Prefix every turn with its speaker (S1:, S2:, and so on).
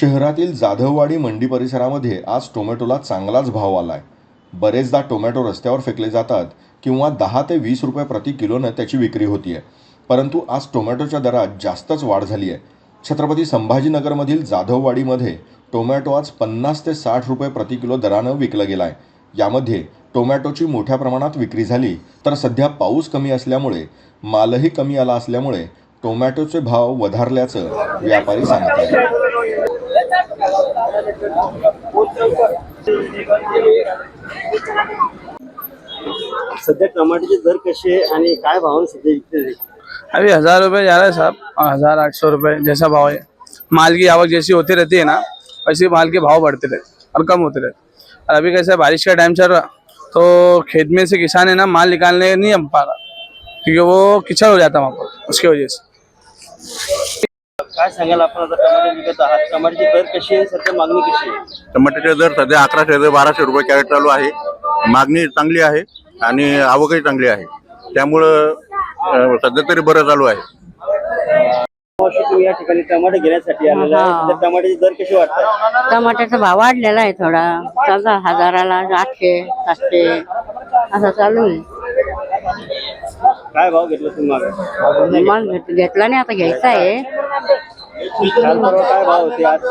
S1: शहरातील जाधववाडी मंडी परिसरामध्ये आज टोमॅटोला चांगलाच भाव आलाय. बरेचदा टोमॅटो रस्त्यावर फेकले जातात किंवा दहा ते वीस रुपये प्रति किलोनं त्याची विक्री होतीये. परंतु आज टोमॅटोच्या दरात जास्तच वाढ झाली आहे छत्रपती संभाजीनगरमधील जाधववाडीमध्ये टोमॅटो आज पन्नास ते साठ रुपये प्रति किलो दरानं विकला गेलाय. यामध्ये टोमॅटोची मोठ्या प्रमाणात विक्री झाली तर सध्या पाऊस कमी असल्यामुळे मालही कमी आला असल्यामुळे टोमॅटोचे भाव वधारल्याचं व्यापारी सांगत आहेत
S2: सध्या टमाट्याचे दर कसे आहे आणि काय भावाने सध्या विकते?
S3: अभी हजार रुपये जा रहा है साहब. हजार आठ सौ रुपये जैसा भाव है माल की आवक जैसी होती रहती है ना वैसे माल के भाव बढ़ते रहते और कम होते रहते और अभी कैसा बारिश का टाइम चल रहा तो खेत में से किसान है ना माल निकालने नहीं हम पा रहा क्योंकि वो किचड़ हो जाता वहाँ पर उसकी वजह से।
S2: काय सांगाल आपण आता टमाटे विकत आहात? टमाट्याचे दर कशी आहे? सध्या मागणी कशी आहे?
S4: टमाट्याचे दर सध्या अकराशे ते बाराशे रुपये कॅरेट चालू आहे. मागणी चांगली आहे आणि आवकही चांगली आहे. त्यामुळं अं, सध्या तरी बरं चालू आहे.
S2: मावशी, तुम्ही या ठिकाणी टमाटे घेण्यासाठी आलेला आहे.
S5: हा.
S2: सध्या टमाट्याचे दर कसे वाटतात
S5: टमाट्याचा भाव वाढलेला आहे थोडा. चालला हजाराला आठशे सातशे असं चालू आहे.
S2: काय भाव घेतला तुम्ही मागे?
S5: मग घेत- घेतला नाही आता घ्यायचा आहे.
S2: काल परवा काय भाव होते? आज